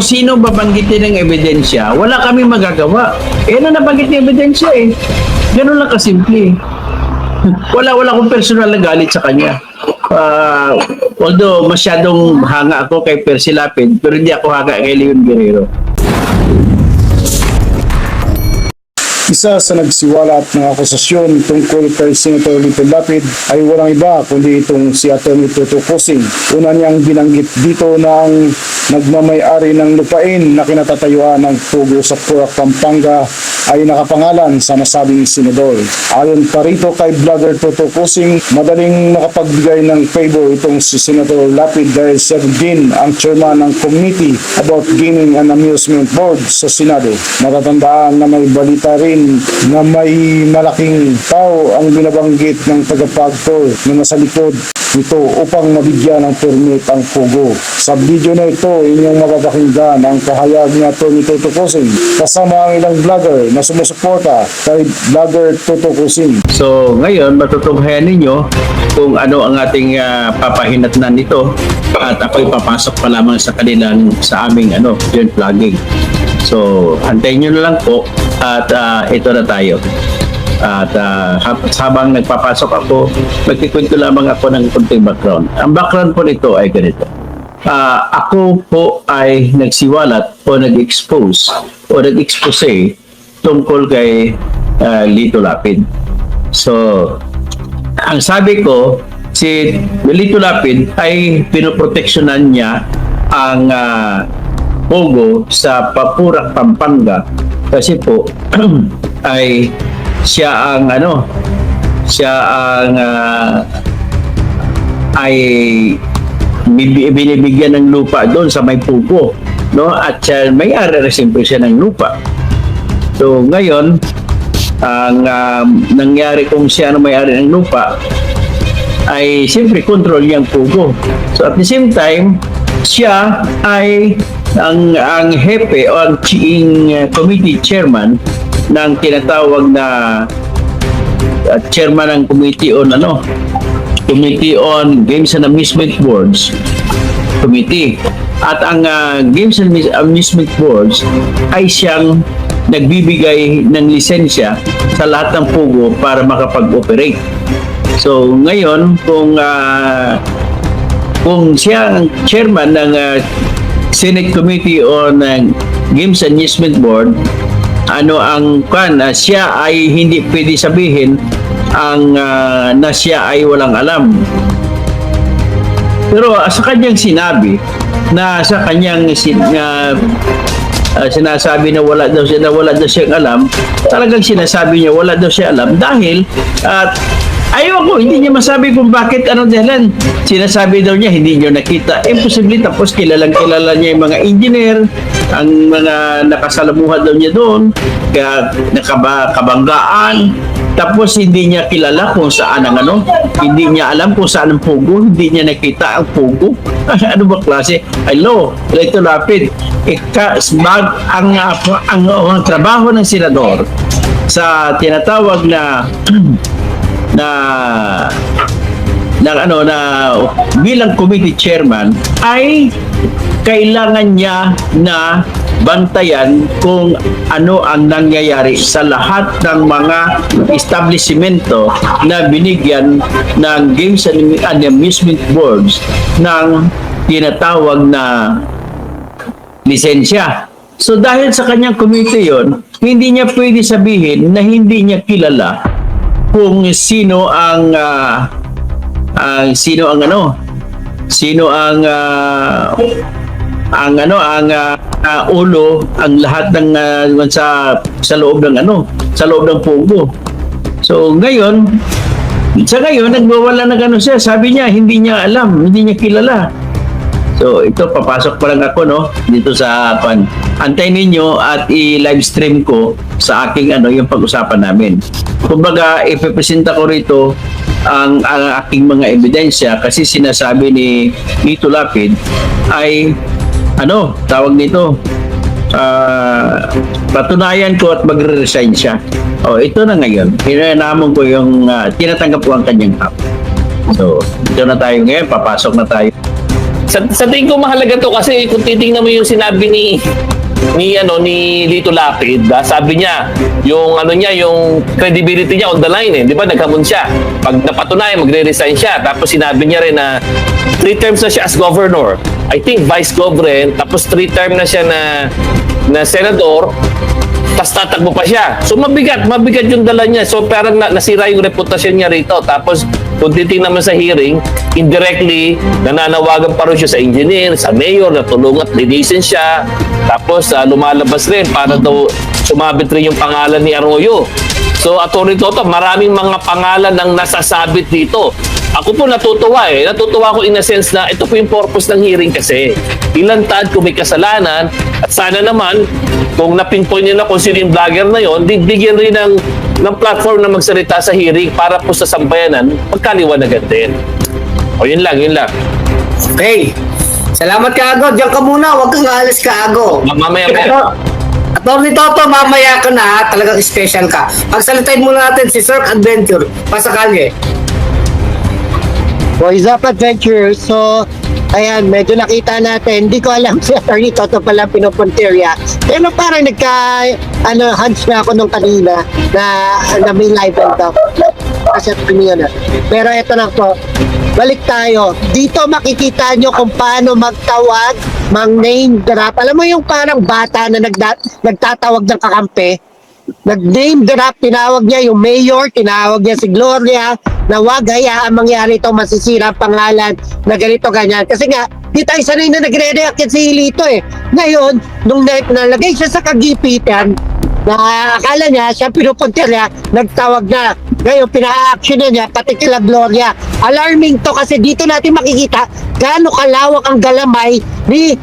Sino babanggitin ng ebidensya, wala kami magagawa. Eh, ano nabanggit ng ebidensya eh? Ganun lang kasimple. Wala, wala akong personal na galit sa kanya. Ah, although masyadong hanga ako kay Percy Lapid, pero hindi ako hanga kay Leon Guerrero. Isa sa nagsiwalat ng akusasyon tungkol kay Senator Lito Lapid ay walang iba kundi itong si Atty. Toto Kosing. Una niyang binanggit dito ng nagmamayari ng lupain na kinatatayuan ng Pugo sa Purak, Pampanga ay nakapangalan sa nasabing senador. Ayon pa rito kay vlogger Toto Kosing, madaling nakapagbigay ng favor itong si Senator Lapid dahil siya din ang chairman ng committee about gaming and amusement board sa Senado. Natatandaan na may balita rin na may malaking tao ang binabanggit ng tagapagtor na nasa likod nito upang mabigyan ng permit ang Pogo. Sa video na ito, inyong mapapakinggan ang pahayag ni Atty. Toto Kosing kasama ang ilang vlogger na sumusuporta kay vlogger Toto Kosing. So, ngayon, matutunghayan ninyo kung ano ang ating ah, papahinatnan nito at ako'y papasok pa lamang sa kanilang sa aming ano, yun, vlogging. So, antayin nyo na lang po at ah, ito na tayo. At hab- habang nagpapasok ako, magkikwento lamang ako ng konting background. Ang background po nito ay ganito. Ah, ako po ay nagsiwalat o nag-expose o nag-expose tungkol kay ah, Lito Lapid. So, ang sabi ko, si Lito Lapid ay pinoproteksyonan niya ang ah, Pogo sa Papurak, Pampanga. Kasi po ay siya ang ano siya ang ah, ay binibigyan ng lupa doon sa may pupo no? At siya may-ari rin siyempre siya ng lupa. So ngayon ang um, nangyari kung siya ang may-ari ng lupa ay siyempre control niyang pugo. So at the same time, siya ay ang ang hepe o ang chiing uh, committee chairman ng tinatawag na uh, chairman ng committee on ano? Committee on games and amusement boards. Committee. At ang uh, games and Amus- amusement boards ay siyang nagbibigay ng lisensya sa lahat ng pugo para makapag-operate. So ngayon kung ah, kung siya ang chairman ng ah, Senate Committee on ah, Games and Amusement Board, ano ang kan ah, siya ay hindi pwede sabihin ang ah, na siya ay walang alam. Pero ah, sa kanyang sinabi na sa kanyang sin, ah, ah, sinasabi na wala daw siya na wala daw siyang alam, talagang sinasabi niya wala daw siya alam dahil at Ayoko, hindi niya masabi kung bakit ano dahilan. Sinasabi daw niya, hindi niyo nakita. Imposible, tapos kilalang kilala niya yung mga engineer, ang mga nakasalamuha daw niya doon, kaya nakaba, kabanggaan. Tapos hindi niya kilala kung saan ang ano, hindi niya alam kung saan ang pugo, hindi niya nakita ang pugo. ano ba klase? Hello, ito lapid. Ika, bag, ang, ang, ang, trabaho ng senador sa tinatawag na na ng ano na bilang committee chairman ay kailangan niya na bantayan kung ano ang nangyayari sa lahat ng mga establishmento na binigyan ng games and amusement boards ng tinatawag na lisensya. So dahil sa kanyang committee yon, hindi niya pwede sabihin na hindi niya kilala kung sino ang ah, ang sino ang ano? Sino ang ah, ang ano ang ah, ah, ulo ang lahat ng ah, sa sa loob ng ano sa loob ng pugo. So ngayon sa ngayon nagwawala na gano'n siya. Sabi niya hindi niya alam hindi niya kilala. So ito papasok pa lang ako no dito sa pan. Antayin ninyo at i-live stream ko sa aking ano yung pag-usapan namin. Kumbaga ipepresenta ko rito ang, ang aking mga ebidensya kasi sinasabi ni Nito Lapid ay ano tawag nito ah, patunayan ko at magre-resign siya. Oh, ito na ngayon. Hinanamon ko yung ah, tinatanggap ko ang kanyang hap. So, ito na tayo ngayon. Papasok na tayo. sa, sa tingin ko mahalaga to kasi kung titingnan mo yung sinabi ni ni ano ni Lito Lapid, ah, sabi niya, yung ano niya, yung credibility niya on the line eh. Di ba naghamon siya. Pag napatunayan, magre-resign siya. Tapos sinabi niya rin na three terms na siya as governor. I think vice governor, tapos three term na siya na na senador, tapos tatakbo pa siya. So mabigat, mabigat yung dala niya. So parang na, nasira yung reputasyon niya rito. Tapos kung titingnan mo sa hearing, indirectly, nananawagan pa rin siya sa engineer, sa mayor, na tulungan at linisin siya. Tapos ah, lumalabas rin para daw sumabit rin yung pangalan ni Arroyo. So, Atty. Toto, maraming mga pangalan ang nasasabit dito. Ako po natutuwa eh. Natutuwa ko in a sense na ito po yung purpose ng hearing kasi. Ilan taad kung may kasalanan at sana naman kung napinpoint nila kung sino yung vlogger na yon, di- bigyan rin ng, ng platform na magsalita sa hearing para po sa sambayanan magkaliwanagan din. O yun lang, yun lang. Okay. Salamat ka, Ago. Diyan ka muna. Huwag kang aalis ka, Ago. Mamaya Pero, Attorney Toto, mamaya ka na, ha? talagang special ka. Pagsalitain muna natin si Sir Adventure. Pasakalye. Boys Up Adventure. So, ayan, medyo nakita natin. Hindi ko alam si Attorney Toto pala pinupuntirya. Pero parang nagka, ano, hunch na ako nung kanina na, na may live ito. Kasi yun na. Pero ito na po. Balik tayo. Dito makikita nyo kung paano magtawag, mang name drop. Alam mo yung parang bata na nagda, nagtatawag ng kakampi? Nag-name drop, tinawag niya yung mayor, tinawag niya si Gloria, na wag hayaan mangyari ito, masisira ang pangalan na ganito ganyan. Kasi nga, di tayo sanay na nagre-react si Hilito eh. Ngayon, nung na- nalagay siya sa kagipitan, na akala niya, siya pinupuntir niya, nagtawag na. Ngayon, pina-action na niya, pati kila Gloria. Alarming to kasi dito natin makikita gaano kalawak ang galamay ni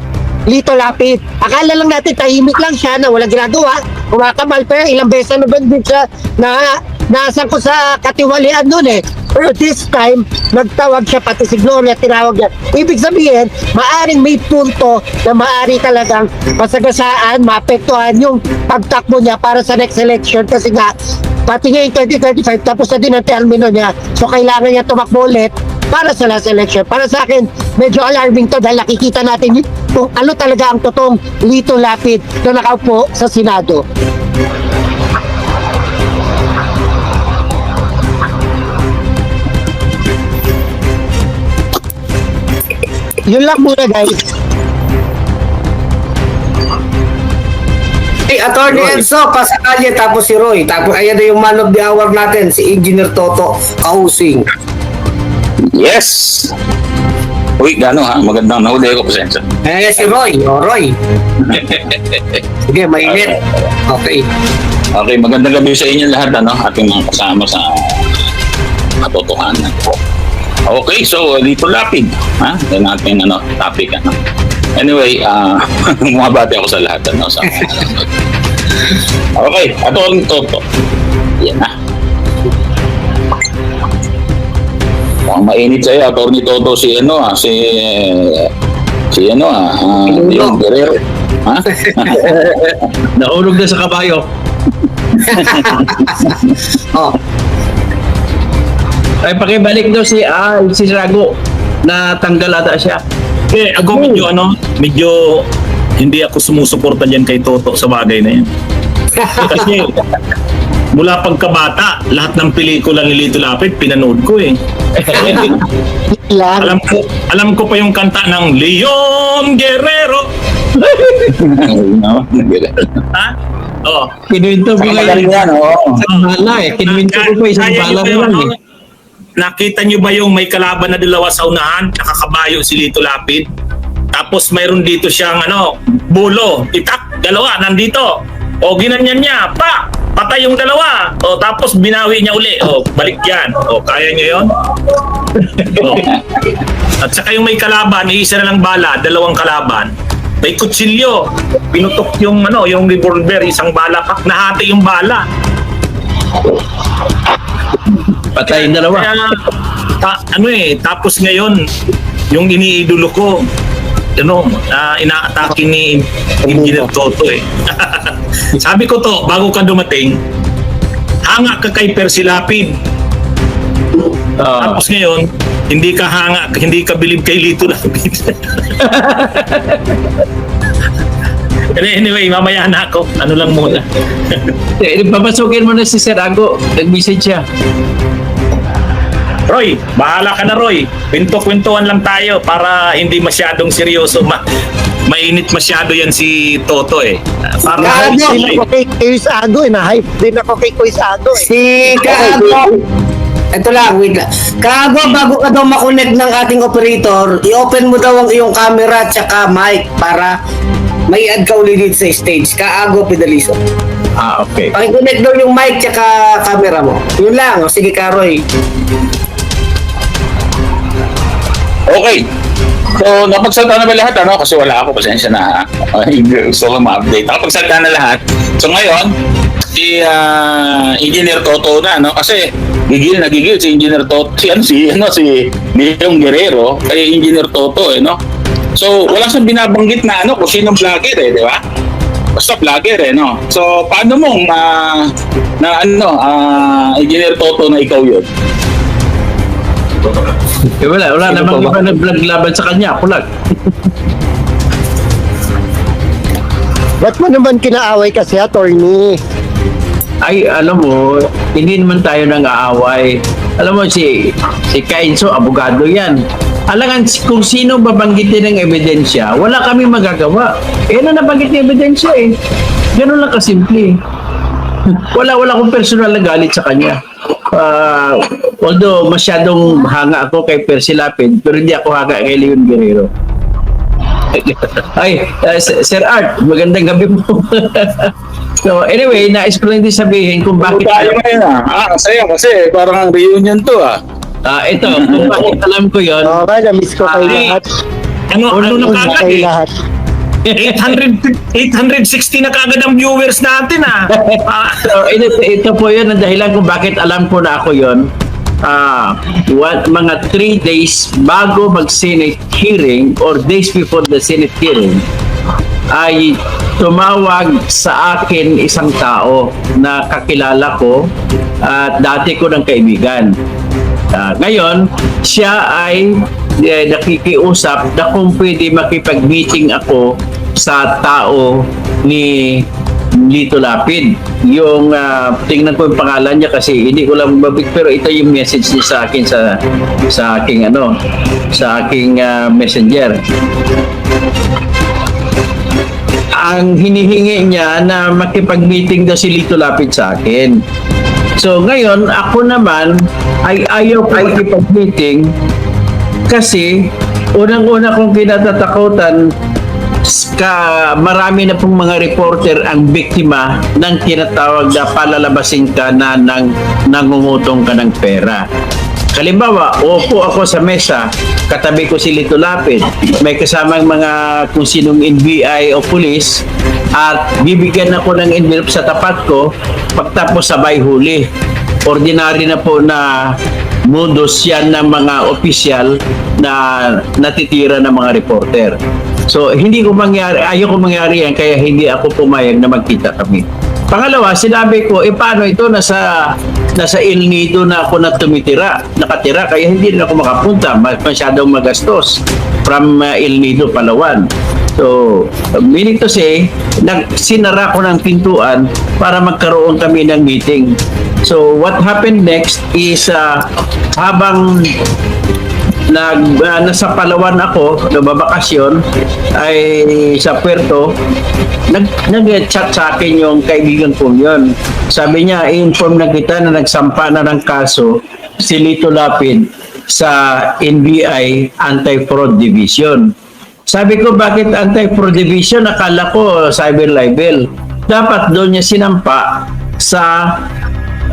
Lito Lapid. Akala lang natin tahimik lang siya na walang ginagawa, kumakamal, pero ilang beses na ba din siya na nasan ko sa katiwalian nun eh. Pero this time, nagtawag siya pati si Gloria, tinawag niya. Ibig sabihin, maaring may punto na maari talagang masagasaan, maapektuhan yung pagtakbo niya para sa next election kasi nga, pati ngayon 2035, tapos na din ang termino niya. So kailangan niya tumakbo ulit para sa last election. Para sa akin, medyo alarming to dahil nakikita natin kung ano talaga ang totoong Lito Lapid na nakaupo sa Senado. Yun lang muna guys. Hey, Attorney Enzo, pasakalye, tapos si Roy. Tapos ayan na yung man of the hour natin, si Engineer Toto Kausing. Yes! Uy, gano ha? Magandang nahuli ko, pasensya. Eh, si Roy. O, Roy. Sige, mainit. Okay. Okay, magandang gabi sa inyo lahat, ano? Ating mga kasama sa katotohanan. Okay, so dito lapid. Ha? Yan natin ano, topic ano. Anyway, ah bumabati ako sa lahat ano sa Okay, ato ang toto. Yan na. Mukhang mainit sa'yo, Atty. Toto, si ano ah, si si ano ah, ah, yung Guerrero. Ha? Naulog na sa kabayo. Oh, Ay, pakibalik daw si, ah, si Rago na tanggal ata siya. Eh, ako medyo ano, medyo hindi ako sumusuporta diyan kay Toto sa bagay na yan. Kasi mula pagkabata, lahat ng pelikula ni Lito Lapid pinanood ko eh. Alam ko, alam ko pa yung kanta ng Leon Guerrero. no? Ha? Oh. Kinuwento ko ngayon. yan, oo. Isang bala eh. Kinuwento ko pa isang bala yung lang ano, eh. Nakita niyo ba yung may kalaban na dalawa sa unahan? Nakakabayo si Lito Lapid. Tapos mayroon dito siyang ano, bulo, itak, dalawa, nandito. O ginanyan niya, pa, patay yung dalawa. O tapos binawi niya uli. O balik yan. O kaya niyo yon? o. At saka yung may kalaban, iisa na lang bala, dalawang kalaban. May kutsilyo. Pinutok yung ano, yung revolver, isang bala pa. Nahati yung bala. Patay yung dalawa. Kaya, ta- ano eh, tapos ngayon, yung iniidolo ko, ano, uh, inaatake ni Engineer Toto eh. Sabi ko to, bago ka dumating, hanga ka kay Percy Lapid. Ah, Tapos ngayon, hindi ka hanga, hindi ka bilib kay Lito Lapid. anyway, mamaya na ako. Ano lang muna. Eh, papasukin mo na si Sir Ago. Nag-message siya. Roy, bahala ka na Roy. Kwento-kwentuhan lang tayo para hindi masyadong seryoso. Ma mainit masyado yan si Toto eh. Para Na-hype din ako kay Kuis Ago eh. Na-hype din ako kay Kuis Ago eh. Si Kaago, ito lang, wait lang. Kaago, bago ka daw makonect ng ating operator, i-open mo daw ang iyong camera at saka mic para may add ka ulit dito sa stage. Kaago, Pedaliso. Ah, okay. Pakiconnect daw yung mic at camera mo. Yun lang. Sige, Karoy. Okay. So, napagsalta na ba lahat? Ano? Kasi wala ako. Pasensya na. ha? Uh, gusto ko ma-update. Nakapagsalta na lahat. So, ngayon, si ah, Engineer Toto na, no? Kasi gigil na gigil si Engineer Toto. Si, ano, si, ano, si Leong Guerrero kay Engineer Toto, eh, no? So, wala siyang binabanggit na, ano, kung sinong vlogger, eh, di ba? Basta vlogger, eh, no? So, paano mong, ah, na, ano, ah, Engineer Toto na ikaw yun? Eh, wala, wala Sino namang iba nag-vlog laban sa kanya. Ako lang. Ba't mo naman kinaaway kasi attorney? Ay, alam mo, hindi naman tayo nang aaway. Alam mo, si, si Kainso, abogado yan. Alangan, kung sino babanggitin ng ebidensya, wala kami magagawa. Eh, ano nabanggit ng ebidensya eh? Ganun lang kasimple. wala, wala akong personal na galit sa kanya. Ah, although masyadong hanga ako kay Percy Lapid, pero hindi ako hanga kay Leon Guerrero. Ay, uh, Sir Art, magandang gabi po. so anyway, nais ko lang din sabihin kung bakit tayo ngayon ah. Ah, saya kasi parang ang reunion to ah. Ah, ito, kung bakit alam ko 'yon. Oo ba, na-miss ko kayo Ay. lahat. ano, ano na Una kagad kayo eh. lahat. 800, 860 na kagad ang viewers natin ah. So, ito, ito po 'yon ang dahilan kung bakit alam ko na ako 'yon. Ah, what, mga three days bago mag-Senate hearing or days before the Senate hearing, ay tumawag sa akin isang tao na kakilala ko at dati ko ng kaibigan. Ah, ngayon, siya ay eh, nakikiusap na kung pwede makipag-meeting ako sa tao ni Lito Lapid. Yung ah, tingnan ko yung pangalan niya kasi hindi ko lang mabig pero ito yung message niya sa akin sa sa aking ano sa aking ah, messenger ang hinihingi niya na makipag-meeting daw si Lito Lapid sa akin. So ngayon, ako naman ay ayaw ko makipag-meeting kasi unang-una kong kinatatakutan ka marami na pong mga reporter ang biktima ng tinatawag na palalabasin ka na ng nangungutong ka ng pera. Halimbawa, upo ako sa mesa, katabi ko si Lito Lapid, may kasamang mga kung sinong NBI o pulis, at bibigyan ako ng envelope sa tapat ko, pagtapos sabay huli. Ordinary na po na modus yan ng mga opisyal na natitira ng mga reporter. So, hindi ko mangyari, ayaw ko mangyari yan, kaya hindi ako pumayag na magkita kami. Pangalawa, sinabi ko, eh paano ito nasa nasa El Nido na ako na tumitira, nakatira, kaya hindi rin ako makapunta, mas masyadong magastos from uh, El Nido, Palawan. So, meaning to say, nag, sinara ko ng pintuan para magkaroon kami ng meeting. So, what happened next is uh, habang nag ah, nasa Palawan ako nagbabakasyon ay sa Puerto nag nag-chat sa akin yung kaibigan ko yun. Sabi niya i-inform na kita na nagsampa na ng kaso si Lito Lapid sa NBI Anti-Fraud Division. Sabi ko bakit Anti-Fraud Division? Akala ko cyber libel. Dapat doon niya sinampa sa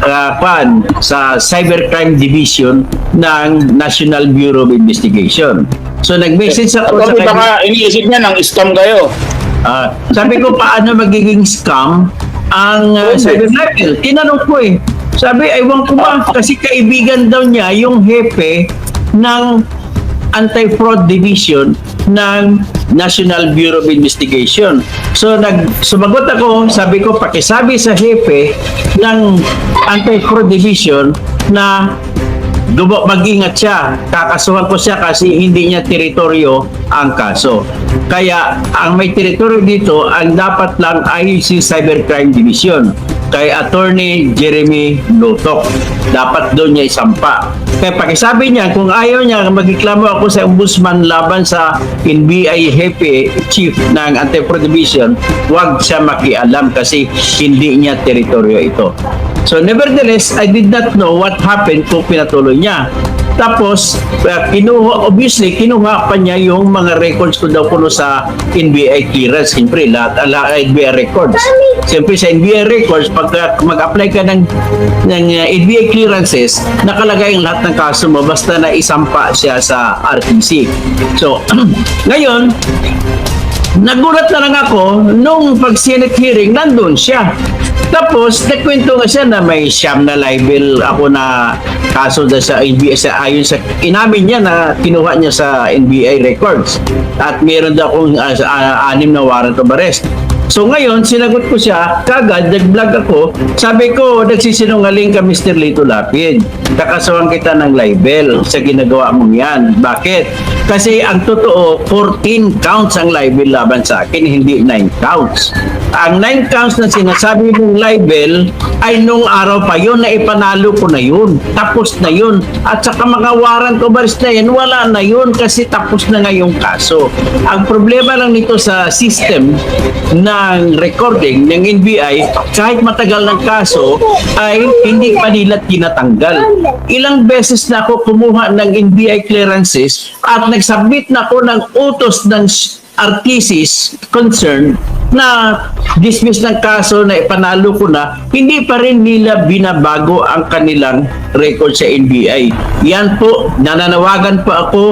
uh, pan sa Cybercrime Division ng National Bureau of Investigation. So nag-message ako sa kanya. baka iniisip niya nang scam kayo. Ah, sabi ko paano magiging scam ang uh, cyber libel? Tinanong ko eh. Sabi, aywan ko ba? Kasi kaibigan daw niya yung hepe ng Anti-Fraud Division ng National Bureau of Investigation. So nag sumagot ako, sabi ko pakisabi sa hepe ng Anti-Fraud Division na Dubo, mag-ingat siya. Kakasuhan ko siya kasi hindi niya teritoryo ang kaso. Kaya ang may teritoryo dito, ang dapat lang ay si Cybercrime Division kay Attorney Jeremy Lutok. Dapat doon niya isampa. Kaya pakisabi niya, kung ayaw niya magreklamo ako sa ombudsman laban sa NBI Hepe Chief ng Antipro Division, huwag siya makialam kasi hindi niya teritoryo ito. So nevertheless, I did not know what happened kung pinatuloy niya. Tapos, uh, kinuha, obviously, kinuha pa niya yung mga records ko daw kuno sa NBI clearance. Siyempre, lahat, lahat NBI records. Siyempre, sa NBI records, pag uh, mag-apply ka ng, ng uh, NBI clearances, nakalagay ang lahat ng kaso mo basta na isampa siya sa RTC. So, ngayon, Nagulat na lang ako nung pag Senate hearing, nandun siya. Tapos, nagkwento nga siya na may siyam na libel ako na kaso na sa NBI, sa, ayon sa, inamin niya na kinuha niya sa NBI records. At meron daw akong ah, anim na warrant of arrest. So ngayon, sinagot ko siya, kagad, nag-vlog ako, sabi ko, nagsisinungaling ka Mr. Lito Lapid. Kakasuhan kita ng libel sa ginagawa mong yan. Bakit? Kasi ang totoo, 14 counts ang libel laban sa akin, hindi 9 counts. Ang 9 counts na sinasabi mong libel ay nung araw pa yun na ipanalo ko na yun. Tapos na yun. At saka mga warrant of arrest na yan, wala na yun kasi tapos na nga yung kaso. Ang problema lang nito sa system ng recording ng NBI, kahit matagal ng kaso, ay hindi pa nila tinatanggal. Ilang beses na ako kumuha ng NBI clearances at nagsubmit na ako ng utos ng artists concerned na dismiss ng kaso na ipanalo ko na, hindi pa rin nila binabago ang kanilang record sa NBI. Yan po, nananawagan po ako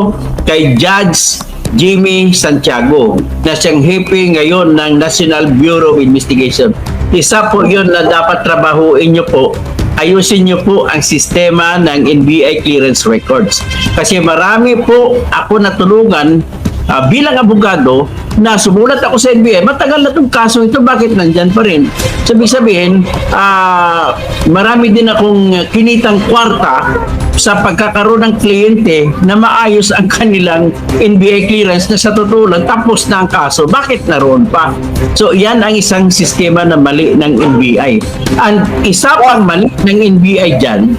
kay Judge Jimmy Santiago na siyang hepe ngayon ng National Bureau of Investigation. Isa po yun na dapat trabahuin nyo po ayusin nyo po ang sistema ng NBI clearance records. Kasi marami po ako natulungan ah, bilang abogado na sumulat ako sa NBI, matagal na itong kaso ito, bakit nandyan pa rin? Sabi sabihin, ah, marami din akong kinitang kwarta sa pagkakaroon ng kliyente na maayos ang kanilang NBI clearance na sa totoo lang tapos na ang kaso. Bakit naroon pa? So, yan ang isang sistema na mali ng NBI. And isa pang mali ng NBI dyan,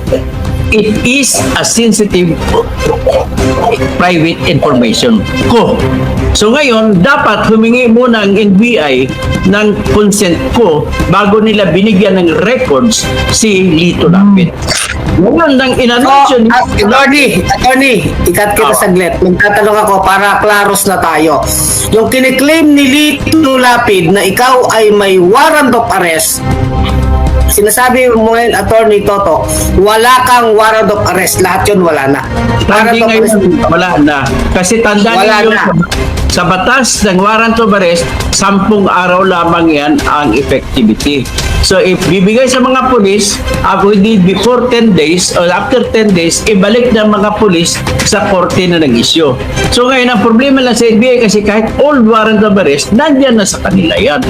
it is a sensitive private information ko. So ngayon, dapat humingi muna ang NBI ng consent ko bago nila binigyan ng records si Lito Lapid. Ngayon, nang So, inanuncio ni uh, attorney, attorney, ikat kita Oh. saglit. Magtatanong ako para klaros na tayo. Yung kiniklaim ni Lito Lapid na ikaw ay may warrant of arrest, sinasabi mo ngayon, attorney Toto, wala kang warrant of arrest. Lahat yun wala na. Arrest. ngayon, wala na. Kasi tandaan Wala niyo, na. Sa batas ng warrant of arrest, sampung araw lamang yan ang effectivity. So if bibigay sa mga pulis, uh, within before 10 days or after 10 days, ibalik ng mga pulis sa korte na nag-issue. So ngayon, ang problema lang sa NBI kasi kahit old warrant of arrest, nandyan na sa kanila yan.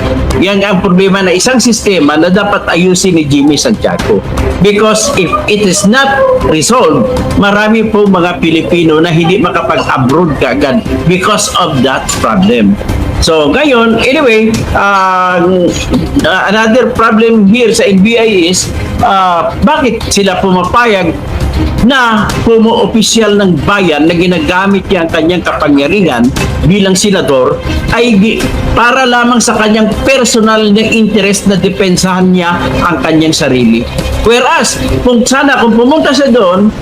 Yan ang problema na isang sistema na dapat ayusin ni Jimmy Santiago. Because if it is not resolved, marami po mga Pilipino na hindi makapag-abroad kaagad because of that problem. So ngayon, anyway, uh, another problem here sa NBI is uh, bakit sila pumapayag na pumo-opisyal ng bayan na ginagamit niya ang kanyang kapangyarihan bilang senador ay para lamang sa kanyang personal na interest na depensahan niya ang kanyang sarili. Whereas, kung sana kung pumunta siya doon,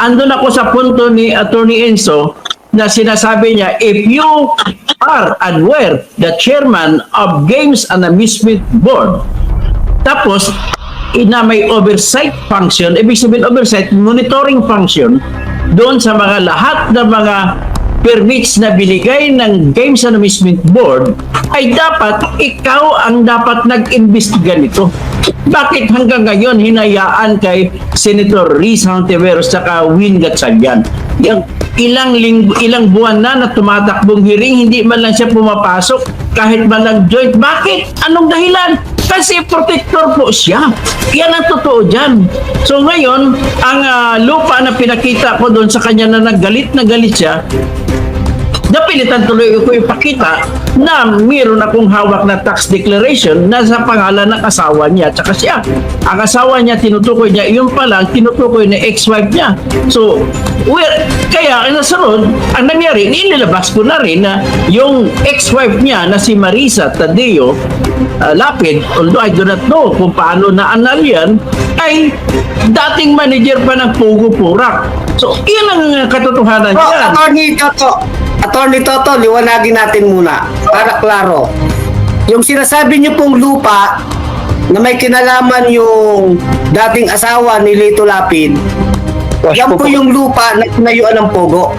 andun ako sa punto ni Attorney Enzo na sinasabi niya, if you are and were the chairman of Games and Amusement Board, tapos, ina may oversight function, ibig sabihin oversight, monitoring function, doon sa mga lahat ng mga permits na binigay ng Games and Amusement Board, ay dapat ikaw ang dapat nag-imbestiga nito. Bakit hanggang ngayon hinayaan kay Senator Riz Hontiveros saka Win Gatchalian? Yung ilang linggo, ilang buwan na na tumatakbong hearing, hindi man lang siya pumapasok kahit man lang joint. Bakit? Anong dahilan? Kasi protector po siya. Yan ang totoo dyan. So ngayon, ang ah, lupa na pinakita ko doon sa kanya na nagalit na galit siya, napilitan tuloy ko ipakita na mayroon akong hawak na tax declaration na sa pangalan ng asawa niya at siya. Ang asawa niya tinutukoy niya, yung pala tinutukoy na ex-wife niya. So, well, kaya ang nasunod, ang nangyari, inilabas ko na rin na yung ex-wife niya na si Marisa Tadeo uh, Lapid, although I do not know kung paano na-anal yan, ay dating manager pa ng Pugo Purak. So, yan ang katotohanan So, yan. Attorney Toto, Attorney Toto, liwanagin natin muna para klaro. Yung sinasabi niyo pong lupa na may kinalaman yung dating asawa ni Lito Lapid, yan po yung lupa na tinayuan ng Pogo.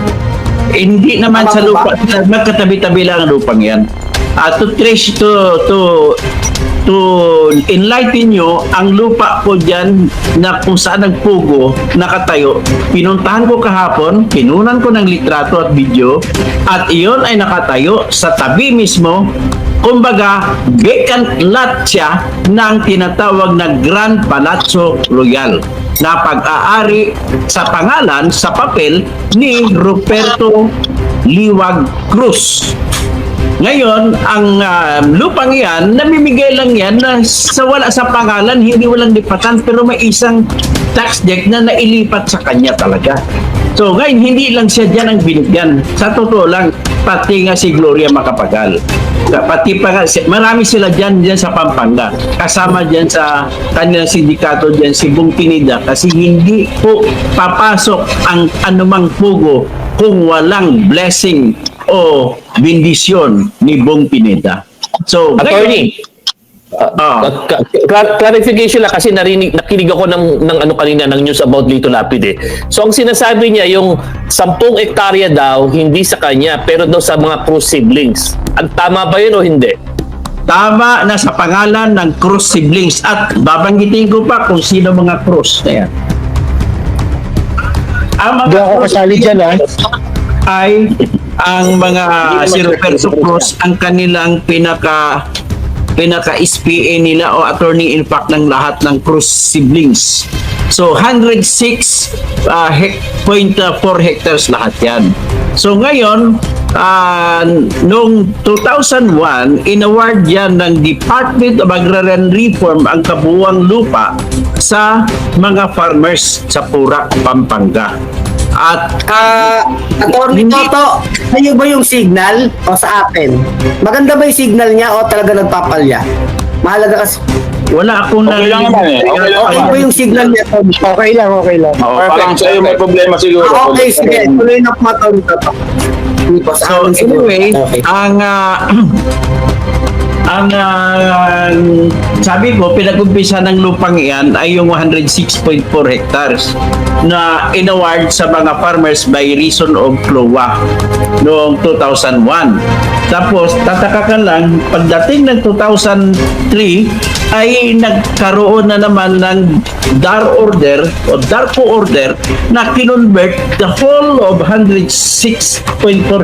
Hindi naman Tama sa po lupa, magkatabi-tabi lang ang lupang yan. At to trace to to to enlighten nyo ang lupa ko dyan na kung saan nagpugo nakatayo pinuntahan ko kahapon pinunan ko ng litrato at video at iyon ay nakatayo sa tabi mismo kumbaga vacant lot siya ng tinatawag na Grand Palazzo Royal na pag-aari sa pangalan sa papel ni Ruperto Liwag Cruz. Ngayon, ang ah, lupang yan, namimigay lang yan na sa wala sa pangalan, hindi walang lipatan, pero may isang tax deck na nailipat sa kanya talaga. So, ngayon, hindi lang siya dyan ang binigyan. Sa totoo lang, pati nga si Gloria Macapagal. Pati pa nga, marami sila dyan, dyan sa Pampanga. Kasama dyan sa kanilang sindikato dyan, si Bung Pinida. Kasi hindi po papasok ang anumang pugo kung walang blessing o bendisyon ni Bong Pineda. So, Attorney, Ah. uh, ka- cla- clarification lang kasi narinig, nakinig ako ng, ng ano kanina ng news about Lito Lapid eh. So ang sinasabi niya yung 10 ektarya daw hindi sa kanya pero daw sa mga Cruz siblings. Ang tama ba yun o hindi? tama na sa pangalan ng Cruz siblings at babanggitin ko pa kung sino mga Cruz na yan. Ang mga Hindi ako kasali dyan ha. ay ang mga si Roberto Cruz ang kanilang pinaka pinaka SPA nila o attorney in fact ng lahat ng Cruz siblings. So 106 uh, hec- 0.4 hectares lahat yan. So ngayon, uh, noong 2001, inaward yan ng Department of Agrarian Reform ang kabuwang lupa sa mga farmers sa Purak, Pampanga. At Ah, Attorney. Toto, sa'yo ba yung signal o sa akin? Maganda ba yung signal niya o talaga nagpapalya? Mahalaga kasi. wala akong Okay lang naman eh. Okay lang Okay naman. ba yung signal niya, Tony? Okay lang, okay lang. Oh, parang sa'yo may problema siguro. Ah, okay, sige. Tuloy na po, Attorney Toto. Hindi po, sa So akin siguro. anyway, Okay. ang ah, ang ah, sabi ko pinag-umpisa ng lupang iyan ay yung 106.4 hectares na inaward sa mga farmers by reason of CLOA noong 2001. Tapos tataka ka lang pagdating ng 2003 ay nagkaroon na naman ng DAR order o DARPO order na kinonvert the whole of 106.4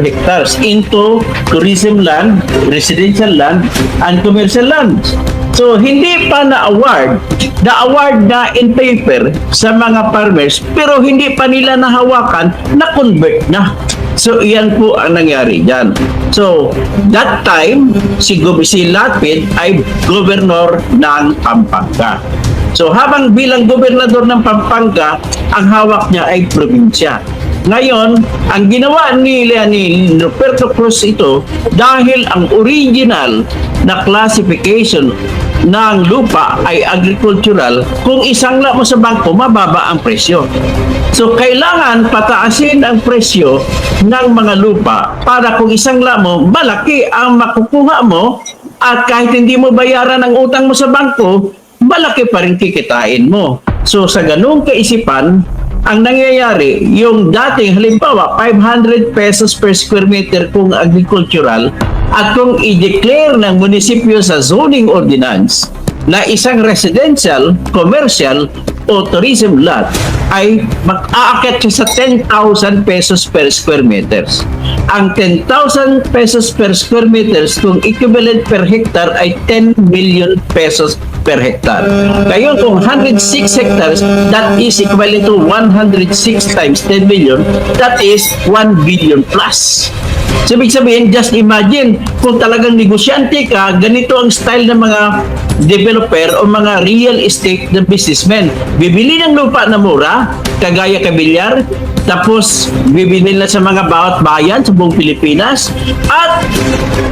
hectares into tourism land, residential land, and commercial lands. So, hindi pa na-award, na-award na in paper sa mga farmers, pero hindi pa nila nahawakan, na-convert na. So, iyan po ang nangyari dyan. So, that time, si, si Lapid ay governor ng Pampanga. So, habang bilang gobernador ng Pampanga, ang hawak niya ay probinsya. Ngayon, ang ginawa ni, ni Roberto Cruz ito dahil ang original na classification ng lupa ay agricultural, kung isangla mo sa bangko, mababa ang presyo. So, kailangan pataasin ang presyo ng mga lupa para kung isangla mo, malaki ang makukuha mo at kahit hindi mo bayaran ang utang mo sa bangko, malaki pa rin kikitain mo. So, sa ganung kaisipan, ang nangyayari, yung dating halimbawa 500 pesos per square meter kung agricultural at kung i-declare ng munisipyo sa zoning ordinance na isang residential, commercial, o tourism lot ay mag-aakit siya sa 10,000 pesos per square meters. Ang 10,000 pesos per square meters kung equivalent per hectare ay 10 million pesos per hectare. Ngayon kung 106 hectares, that is equivalent to 106 times 10 million, that is 1 billion plus. So, ibig sabihin, just imagine, kung talagang negosyante ka, ganito ang style ng mga developer o mga real estate na businessmen. Bibili ng lupa na mura, kagaya kabilyar, tapos bibili na sa mga bawat bayan sa buong Pilipinas, at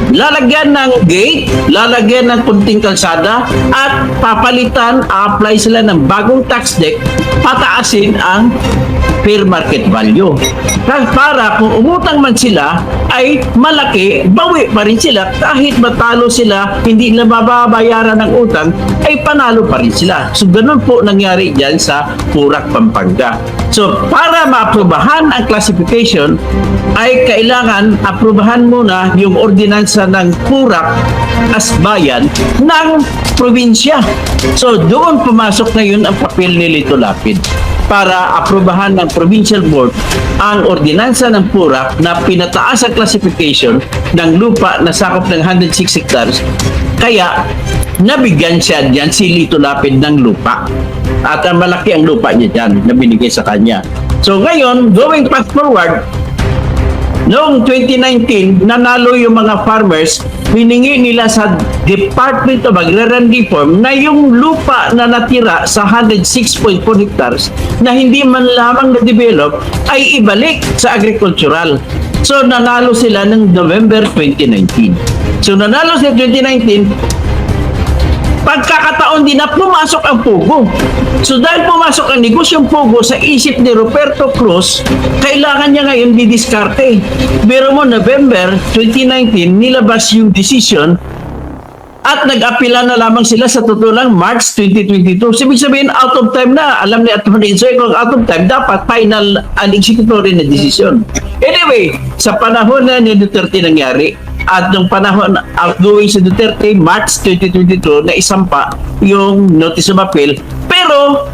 lalagyan ng gate, lalagyan ng kunting kalsada, at papalitan, apply sila ng bagong tax deck, pataasin ang fair market value. Para, kung umutang man sila, ay malaki, bawi pa rin sila. Kahit matalo sila, hindi na mababayaran ng utang, ay panalo pa rin sila. So, ganun po nangyari dyan sa Purak, Pampanga. So, para maaprubahan ang classification, ay kailangan aprubahan muna yung ordinansa ng Purak as bayan ng probinsya. So, doon pumasok ngayon ang papel ni Lito Lapid para aprubahan ng provincial board ang ordinansa ng PURAC na pinataas ang classification ng lupa na sakop ng 106 hectares. Kaya, nabigyan siya diyan si Lito Lapid ng lupa. At malaki ang lupa niya diyan na binigay sa kanya. So ngayon, going fast forward, Noong 2019, nanalo yung mga farmers, hiningi nila sa Department of Agrarian Reform na yung lupa na natira sa 106.4 hectares na hindi man lamang na-develop ay ibalik sa agricultural. So nanalo sila ng November 2019. So nanalo sila 2019, pagkakataon din na pumasok ang Pugo. So dahil pumasok ang negosyong Pugo sa isip ni Roberto Cruz, kailangan niya ngayon didiskarte. Pero mo November 2019, nilabas yung decision at nag-apila na lamang sila sa totoo lang March 2022. So, ibig sabihin, out of time na. Alam ni Atty. Insoy, kung out of time, dapat final and executory na decision. Anyway, sa panahon na ni Duterte nangyari, at nung panahon outgoing si Duterte, March 2022, na isampa yung notice of appeal. Pero,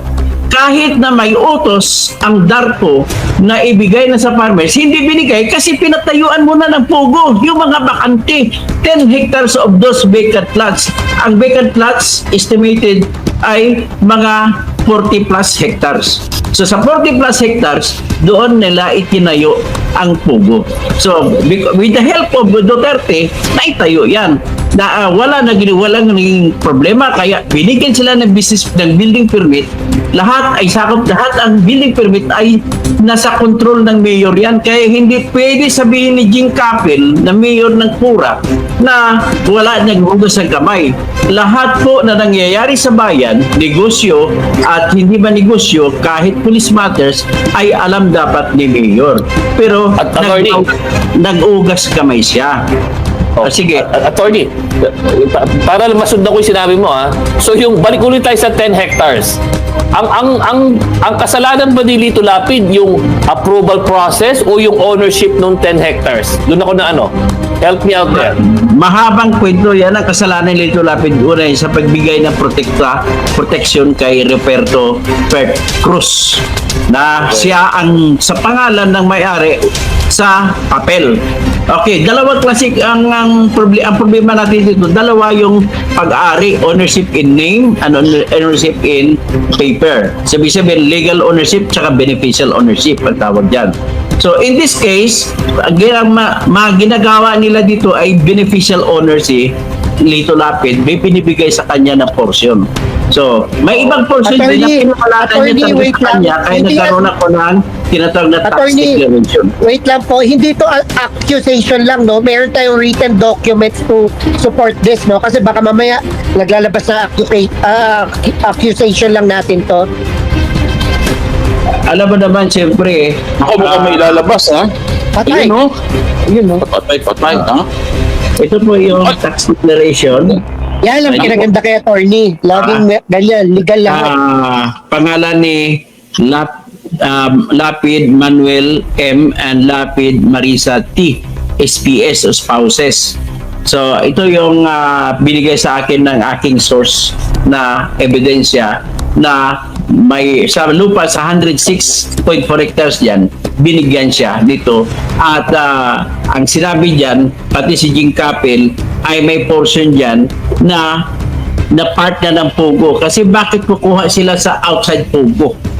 kahit na may utos ang DARPO na ibigay na sa farmers, hindi binigay kasi pinatayuan muna ng pugo yung mga bakante. 10 hectares of those vacant lots. Ang vacant lots estimated ay mga 40 plus hectares. So sa 40 plus hectares, doon nila itinayo ang pugo. So with the help of Duterte, naitayo yan. Na ah, wala na walang naging problema kaya binigyan sila ng business ng building permit. Lahat ay sakop lahat ang building permit ay nasa control ng mayor yan. Kaya hindi pwede sabihin ni Jing Capel na mayor ng Pura na wala naghugas ng kamay. Lahat po na nangyayari sa bayan, negosyo at hindi ba negosyo, kahit police matters, ay alam dapat ni mayor. Pero At nag- nag-ugas kamay siya. O, sige. At- Attorney, pa- para masundan ko yung sinabi mo ha. So yung balik ulit tayo sa 10 hectares. Ang ang ang ang kasalanan ba ni Lito Lapid yung approval process o yung ownership ng 10 hectares? Doon ako na ano. Help me out there. Mahabang kwento yan ang kasalanan ni Lapid Unay sa pagbigay ng protekta, protection kay Roberto Pert Cruz na siya ang sa pangalan ng may-ari sa papel. Okay, dalawang klasik ang ang, proble- ang problema natin dito. Dalawa yung pag-ari, ownership in name and owner- ownership in paper. Sabi sabihin, legal ownership tsaka beneficial ownership ang tawag dyan. So in this case, ang ma, ma- ginagawa nila dito ay beneficial ownership Lito Lapid, may pinibigay sa kanya na portion. So, may ibang portion din na pinapalatan niya sa lang. kaya nagkaroon ako ng tinatawag na tax declaration. Wait lang po, hindi to accusation lang, no? Meron tayong written documents to support this, no? Kasi baka mamaya naglalabas na accusa- ah, accusation lang natin to. Alam mo naman, siyempre, Ako mukhang may ah, lalabas, ha? Patay. Yun, no? Yun, no? Patay, patay, ha? ito po yung tax declaration. Yan ang Ayun. kinaganda kay attorney. Laging Ah. ganyan, legal lang. Ah, pangalan ni Lap, um, Lapid Manuel M. and Lapid Marisa T. SPS o spouses. So ito yung ah, binigay sa akin ng aking source na ebidensya na may sa lupa sa 106.4 hectares diyan binigyan siya dito at ah, ang sinabi diyan pati si Jing Kapil ay may portion diyan na na part na ng Pogo. Kasi bakit kukuha sila sa outside Pogo